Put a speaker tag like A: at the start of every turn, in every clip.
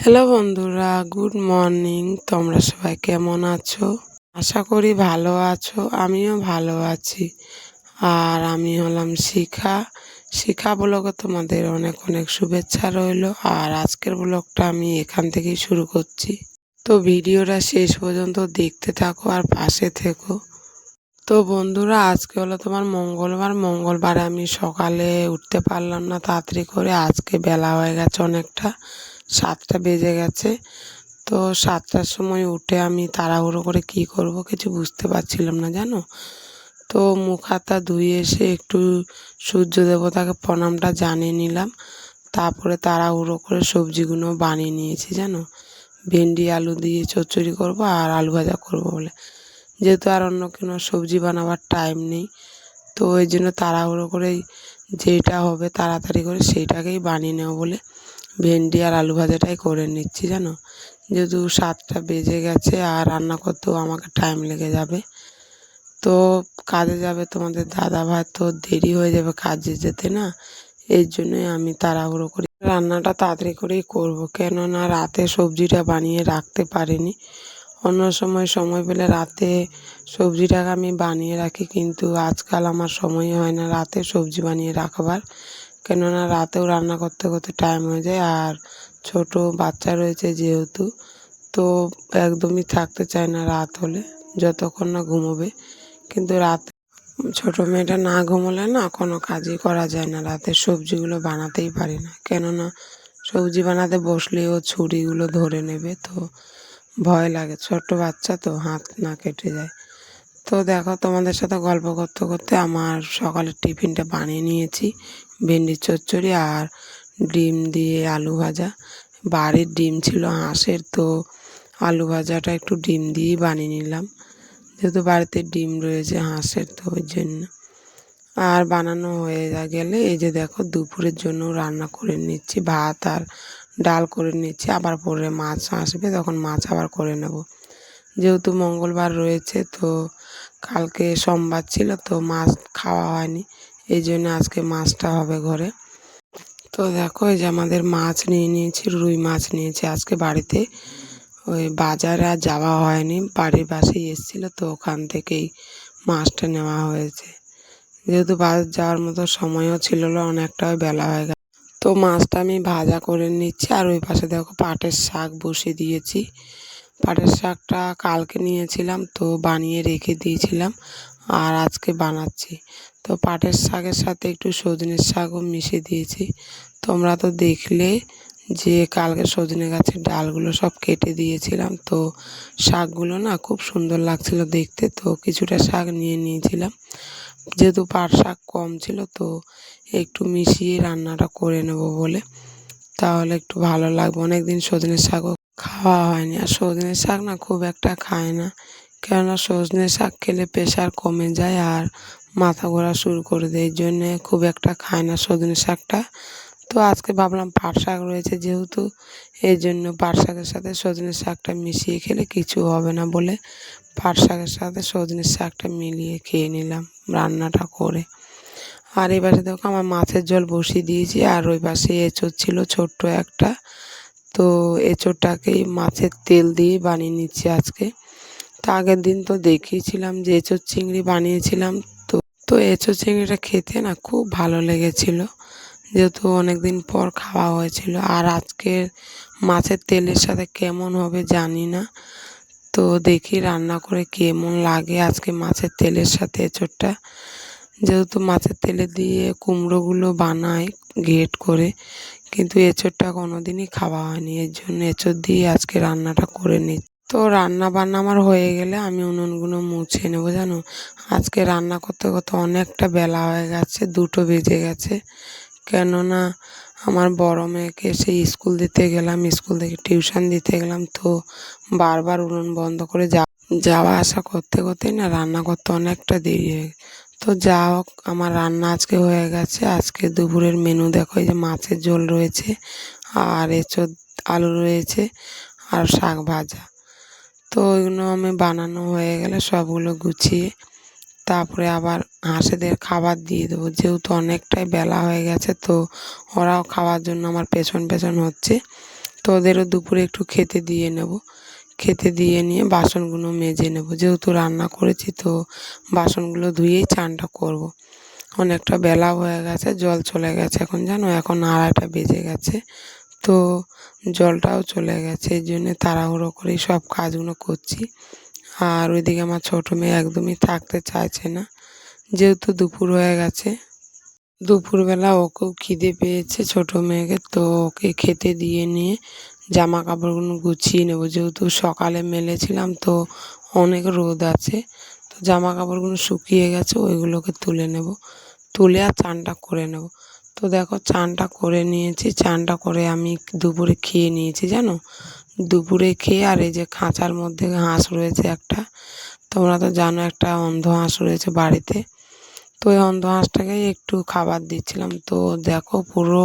A: Hello বন্ধুরা, good morning. তোমরা সবাই কেমন আছো? আশা করি ভালো আছো, আমিও ভালো আছি। আর আমি হলাম শিখা। শিখা ব্লগে তোমাদের অনেক অনেক শুভেচ্ছা রইল। আর আজকের ব্লগটা আমি এখান থেকেই শুরু করছি। তো ভিডিওটা শেষ পর্যন্ত দেখতে থাকো আর পাশে থেকো। তো বন্ধুরা, আজকে হলো তোমার মঙ্গলবার। মঙ্গলবার আমি সকালে উঠতে পারলাম না, তাড়াতাড়ি করে। আজকে বেলা হয়ে গেছে অনেকটা। সাতটা বেজে গেছে। তো সাতটার সময় উঠে আমি তাড়াহুড়ো করে কি করব কিছু বুঝতে পারছিলাম না, জানো? তো মুখ হাতটা ধুয়ে এসে একটু সূর্য দেবতাকে প্রণামটা জানিয়ে নিলাম। তারপরে তাড়াহুড়ো করে সবজিগুলো বানিয়ে নিয়েছি, জানো? ভেন্ডি, আলু দিয়ে চচ্চড়ি করব আর আলু ভাজা করব বলে। যেহেতু আর অন্য কোনো সবজি বানাবার টাইম নেই, তো ওই জন্য তাড়াহুড়ো করেই যেটা হবে তাড়াতাড়ি করে সেইটাকেই বানিয়ে নেব বলে ভেন্ডি আর আলু ভাজাটাই করে নিচ্ছি, জানো? যেহেতু সাতটা বেজে গেছে আর রান্না করতেও আমাকে টাইম লেগে যাবে। তো কাজে যাবে তোমাদের দাদা ভাই, তো দেরি হয়ে যাবে কাজে যেতে না। এর জন্যই আমি তাড়াহুড়ো করি। রান্নাটা তাড়াতাড়ি করেই করব, কেননা রাতে সবজিটা বানিয়ে রাখতে পারিনি। অন্য সময় সময় পেলে রাতে সবজিটাকে আমি বানিয়ে রাখি, কিন্তু আজকাল আমার সময় হয় না রাতে সবজি বানিয়ে রাখবার। কেননা রাতেও রান্না করতে করতে টাইম হয়ে যায়, আর ছোট বাচ্চা রয়েছে যেহেতু, তো একদমই থাকতে চায় না রাত হলে, যতক্ষণ না ঘুমোবে। কিন্তু রাত, ছোট মেয়েটা না ঘুমোলে না কোনো কাজই করা যায় না, রাতে সবজিগুলো বানাতেই পারি না। কেননা সবজি বানাতে বসলেও ছুরিগুলো ধরে নেবে, তো ভয় লাগে। ছোট্ট বাচ্চা তো হাত না কেটে যায়। তো দেখো তোমাদের সাথে গল্প করতে করতে আমার সকালের টিফিনটা বানিয়ে নিয়েছি। ভেন্ডির চচ্চড়ি আর ডিম দিয়ে আলু ভাজা। বাড়ির ডিম ছিল হাঁসের, তো আলু ভাজাটা একটু ডিম দিয়েই বানিয়ে নিলাম। যেহেতু বাড়িতে ডিম রয়েছে হাঁসের, তো ওই জন্য। আর বানানো হয়ে গেলে এই যে দেখো, দুপুরের জন্য রান্না করে নিচ্ছি, ভাত আর ডাল করে নিচ্ছি। আবার পরে মাছ আসবে, তখন মাছ আবার করে নেব। যেহেতু মঙ্গলবার রয়েছে, তো কালকে সোমবার ছিল, তো মাছ খাওয়া হয়নি। এই জন্য আজকে মাছটা হবে ঘরে। তো দেখো, এই যে আমাদের মাছ নিয়ে নিয়েছি, রুই মাছ নিয়েছি। আজকে বাড়িতে ওই বাজারে আর যাওয়া হয়নি, বাড়ির পাশেই এসেছিল, তো ওখান থেকেই মাছটা নেওয়া হয়েছে। যেহেতু বাজার যাওয়ার মতো সময়ও ছিল না, অনেকটা বেলা হয়ে গেছে তো মাছটা আমি ভাজা করে নিচ্ছি, আর ওই পাশে দেখো পাটের শাক বসিয়ে দিয়েছি। পাটের শাকটা কালকে নিয়েছিলাম, তো বানিয়ে রেখে দিয়েছিলাম, আর আজকে বানাচ্ছি। তো পাটের শাকের সাথে একটু সজনের শাকও মিশিয়ে দিয়েছি। তোমরা তো দেখলে যে কালকে সজনে গাছের ডালগুলো সব কেটে দিয়েছিলাম। তো শাকগুলো না খুব সুন্দর লাগছিল দেখতে, তো কিছুটা শাক নিয়ে নিয়েছিলাম। যেহেতু পাট শাক কম ছিল, তো একটু মিশিয়ে রান্নাটা করে নেব বলে। তাহলে একটু ভালো লাগবে। অনেক দিন সজনে শাকও খাওয়া হয়নি। আর সজনে শাক না খুব একটা খায় না। কেননা সজনে শাক খেলে প্রেশার কমে যায় আর মাথা ঘোরা শুরু করে দেয়। এই জন্যে খুব একটা খায় না সজনে শাকটা। তো আজকে ভাবলাম পাট শাক রয়েছে যেহেতু, এই জন্য পাট শাকের সাথে সজনে শাকটা মিশিয়ে খেলে কিছু হবে না বলে পাট শাকের সাথে সজনে শাকটা মিলিয়ে খেয়ে নিলাম রান্নাটা করে। আর এই পাশে দেখো আমার মাছের জল বসিয়ে দিয়েছি আর ওই পাশে এঁচোড় ছিল ছোট্ট একটা। তো এঁচোড়টাকেই মাছের তেল দিয়ে বানিয়ে নিচ্ছি আজকে। তো আগের দিন তো দেখিয়েছিলাম যে এঁচোড় চিংড়ি বানিয়েছিলাম। তো এঁচো চিংড়িটা খেতে না খুব ভালো লেগেছিলো। যেহেতু অনেক দিন পর খাওয়া হয়েছিল। আর আজকের মাছের তেলের সাথে কেমন হবে জানি না। তো দেখি রান্না করে কেমন লাগে আজকে মাছের তেলের সাথে এঁচোড়টা। যেহেতু মাছের তেলে দিয়ে কুমড়োগুলো বানায় ঘেট করে, কিন্তু এঁচোড়টা কোনো দিনই খাওয়া হয়নি। এর জন্য এঁচোড় দিয়ে আজকে রান্নাটা করে নিই তো রান্না বান্না আমার হয়ে গেলে আমি উনুনগুলো মুছে নেব, জানো? আজকে রান্না করতে করতে অনেকটা বেলা হয়ে গেছে, দুটো বেজে গেছে। কেননা আমার বড় মেয়েকে সেই স্কুল দিতে গেলাম, স্কুল থেকে টিউশন দিতে গেলাম, তো বারবার উনুন বন্ধ করে যা যাওয়া আসা করতে করতেই না রান্না করতে অনেকটা দেরি হয়ে তো যা হোক, আমার রান্না আজকে হয়ে গেছে। আজকে দুপুরের মেনু দেখো, এই যে মাছের ঝোল রয়েছে আর এঁচোড় আলু রয়েছে আর শাক ভাজা। তো ওইগুলো আমি বানানো হয়ে গেলে সবগুলো গুছিয়ে তারপরে আবার হাঁসেদের খাবার দিয়ে দেবো। যেহেতু অনেকটাই বেলা হয়ে গেছে তো ওরাও খাওয়ার জন্য আমার পেছন পেছন হচ্ছে। তো ওদেরও দুপুরে একটু খেতে দিয়ে নেব। খেতে দিয়ে নিয়ে বাসনগুলো মেজে নেব। যেহেতু রান্না করেছি তো বাসনগুলো ধুয়েই চানটা করব। অনেকটা বেলা হয়ে গেছে, জল চলে গেছে এখন জানো? এখন আড়াইটা বেজে গেছে। তো জলটাও চলে গেছে, এই জন্যে তাড়াহুড়ো করেই সব কাজগুলো করছি। আর ওইদিকে আমার ছোটো মেয়ে একদমই থাকতে চাইছে না, যেহেতু দুপুর হয়ে গেছে। দুপুরবেলা ওকেও খিদে পেয়েছে ছোটো মেয়েকে, তো ওকে খেতে দিয়ে নিয়ে জামা কাপড়গুলো গুছিয়ে নেব। যেহেতু সকালে মেলেছিলাম, তো অনেক রোদ আছে, তো জামা কাপড়গুলো শুকিয়ে গেছে, ওইগুলোকে তুলে নেব। তুলে আর চানটা করে নেব। তো দেখো চানটা করে নিয়েছি, চানটা করে আমি দুপুরে খেয়ে নিয়েছি জানো? দুপুরে খেয়ে আর এই যে খাঁচার মধ্যে হাঁস রয়েছে একটা, তোমরা তো জানো একটা অন্ধ হাঁস রয়েছে বাড়িতে। তো ওই অন্ধ হাঁসটাকে একটু খাবার দিচ্ছিলাম। তো দেখো পুরো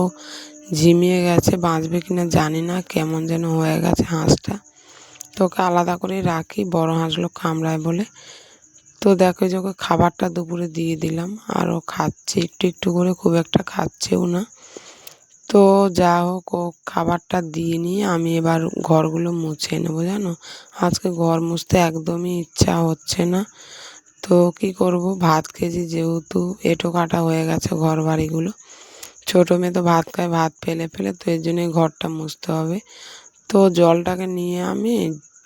A: ঝিমিয়ে গেছে, বাঁচবে কি না জানি না কেমন যেন হয়ে গেছে হাঁসটা। তো ওকে আলাদা করে রাখি, বড় হাঁসগুলো কামড়ায় বলে। তো দেখো যে ওকে খাবারটা দুপুরে দিয়ে দিলাম, আর ও খাচ্ছে, একটু একটু করে খুব একটা খাচ্ছেও না। তো যা হোক, ও খাবারটা দিয়ে নিয়ে আমি এবার ঘরগুলো মুছে নেব, জানো? আজকে ঘর মুছতে একদমই ইচ্ছা হচ্ছে না। তো কি করব? ভাত খেয়েছি যেহেতু এঁটো কাটা হয়ে গেছে ঘর বাড়িগুলো ছোটো মেয়ে তো ভাত খায়, ভাত ফেলে ফেলে, তো এর জন্যই ঘরটা মুছতে হবে। তো জলটাকে নিয়ে আমি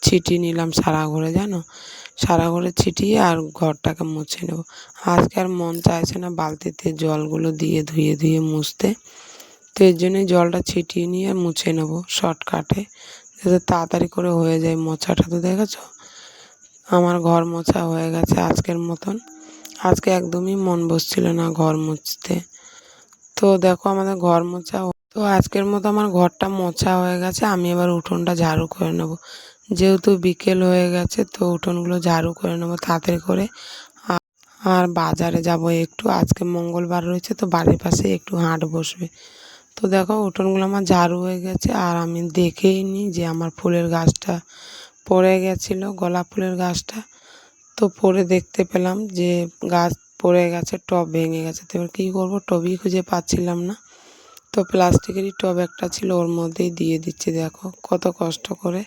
A: ছিটিয়ে নিলাম সারা ঘরে, জানো? সারা ঘরে ছিটিয়ে আর ঘরটাকে মুছে নেব। আজকে আর মন চাইছে না বালতিতে জলগুলো দিয়ে ধুয়ে ধুয়ে মুছতে। তো এর জন্যই জলটা ছিটিয়ে নিয়ে মুছে নেব শর্টকাটে। যাতে তাড়াতাড়ি করে হয়ে যায় মোছাটা, তো দেখেছ? আমার ঘর মোছা হয়ে গেছে আজকের মতন। আজকে একদমই মন বসছিল না ঘর মুছতে। তো দেখো আমাদের ঘর মোছা তো আজকের মতো আমার ঘরটা মোছা হয়ে গেছে, আমি এবার উঠোনটা ঝাড়ু করে নেব। যেহেতু বিকেল হয়ে গেছে, তো উঠোনগুলো ঝাড়ু করে নেব তাড়াতাড়ি করে। আর বাজারে যাব একটু। আজকে মঙ্গলবার রয়েছে, তো বাড়ির পাশে একটু হাট বসবে। তো দেখো, উঠোনগুলো আমার ঝাড়ু হয়ে গেছে, আর আমি দেখেই নি যে আমার ফুলের গাছটা পড়ে গেছিল, গোলাপ ফুলের গাছটা। তো পরে দেখতে পেলাম যে গাছ পড়ে গেছে, টব ভেঙে গেছে। তো এবার কী করব? টবই খুঁজে পাচ্ছিলাম না। তো প্লাস্টিকেরই টব একটা ছিল, ওর মধ্যেই দিয়ে দিচ্ছে। দেখো, কত কষ্ট করে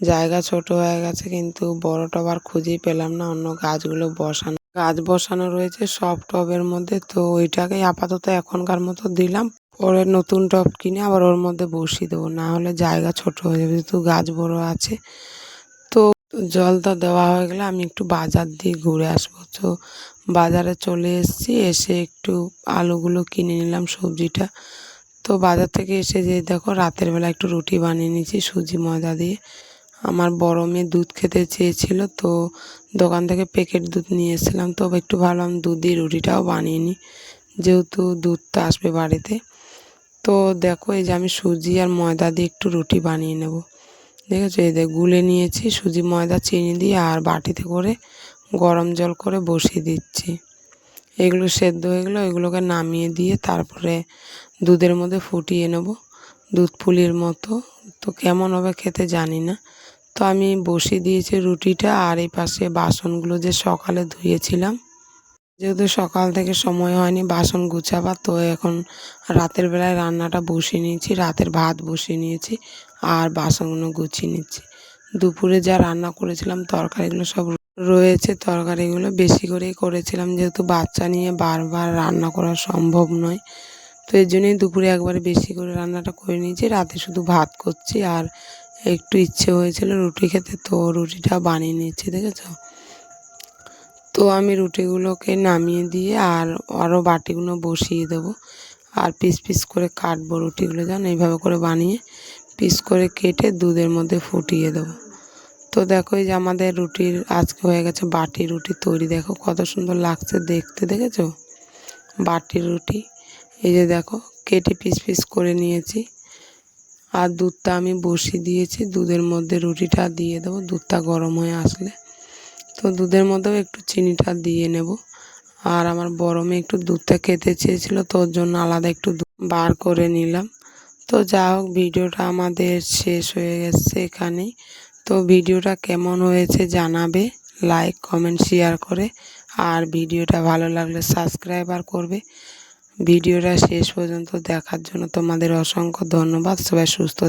A: জায়গা ছোট হয়ে গেছে, কিন্তু বড় টব আর খুঁজেই পেলাম না। অন্য গাছগুলো বসানো। গাছ বসানো রয়েছে, সব টবের মধ্যে। তো ওইটাকেই আপাতত এখনকার মতো দিলাম। পরে নতুন টব কিনে আবার ওর মধ্যে বসিয়ে দেবো। না হলে জায়গা ছোট হয়ে যাবে, যেহেতু গাছ বড় আছে। তো জল তো দেওয়া হয়ে গেলে আমি একটু বাজার দিয়ে ঘুরে আসব। তো বাজারে চলে এসেছি, এসে একটু আলুগুলো কিনে নিলাম, সবজিটা। তো বাজার থেকে এসে যে দেখো, রাতের বেলা একটু রুটি বানিয়ে নিয়েছি, সুজি ময়দা দিয়ে। আমার বড় মেয়ে দুধ খেতে চেয়েছিল, তো দোকান থেকে প্যাকেট দুধ নিয়ে এসেছিলাম। তো একটু ভাবলাম দুধ দিয়ে রুটিটাও বানিয়ে নিই, যেহেতু দুধটা আসবে বাড়িতে। তো দেখো, এই যে আমি সুজি আর ময়দা দিয়ে একটু রুটি বানিয়ে নেব। দেখেছ? এই দেখ গুলে নিয়েছি, সুজি, ময়দা, চিনি দিয়ে আর বাটিতে করে গরম জল করে বসিয়ে দিচ্ছি। এগুলো সেদ্ধ হয়ে গেলো, এগুলোকে নামিয়ে দিয়ে তারপরে দুধের মধ্যে ফুটিয়ে নেব। দুধ পুলির মতো, তো কেমন হবে খেতে জানি না। তো আমি বসিয়ে দিয়েছি রুটিটা আর এই পাশে বাসনগুলো যে সকালে ধুয়েছিলাম। যেহেতু সকাল থেকে সময় হয়নি, বাসন গুছাবার তো এখন রাতের বেলায় রান্নাটা বসিয়ে নিয়েছি, রাতের ভাত বসিয়ে নিয়েছি আর বাসনগুলো গুছিয়ে নিচ্ছি। দুপুরে যা রান্না করেছিলাম, তরকারিগুলো সব রয়েছে, তরকারিগুলো বেশি করেই করেছিলাম, যেহেতু বাচ্চা নিয়ে বারবার রান্না করা সম্ভব নয়। তো এর জন্যই দুপুরে একবারে বেশি করে রান্নাটা করে নিয়েছি, রাতে শুধু ভাত করছি আর একটু ইচ্ছে হয়েছিল রুটি খেতে, তো রুটিটা বানিয়ে নিচ্ছি, দেখেছ? তো আমি রুটিগুলোকে নামিয়ে দিয়ে আর আরও বাটিগুলো বসিয়ে দেবো আর পিস পিস করে কাটবো রুটিগুলো, জানো? এইভাবে করে বানিয়ে পিস করে কেটে দুধের মধ্যে ফুটিয়ে দেবো। তো দেখো, এই যে আমাদের রুটির আজকে হয়ে গেছে বাটি রুটি তৈরি, দেখো কত সুন্দর লাগছে দেখতে, দেখেছ? বাটির রুটি, এই যে দেখো, কেটে পিস পিস করে নিয়েছি। আর দুধটা আমি বসিয়ে দিয়েছি। দুধের মধ্যে রুটিটা দিয়ে দেবো। দুধটা গরম হয়ে আসলে তো দুধের মধ্যেও একটু চিনিটা দিয়ে নেব। আর আমার বড় মেয়ে একটু দুধটা খেতে চেয়েছিলো তোর জন্য আলাদা একটু বার করে নিলাম। তো যা হোক, ভিডিওটা আমাদের শেষ হয়ে গেছে এখানেই। তো ভিডিওটা কেমন হয়েছে জানাবে, লাইক, কমেন্ট, শেয়ার করে। আর ভিডিওটা ভালো লাগলে সাবস্ক্রাইবার করবে। ভিডিওটা শেষ পর্যন্ত দেখার জন্য তোমাদের অসংখ্য ধন্যবাদ। সবাই সুস্থ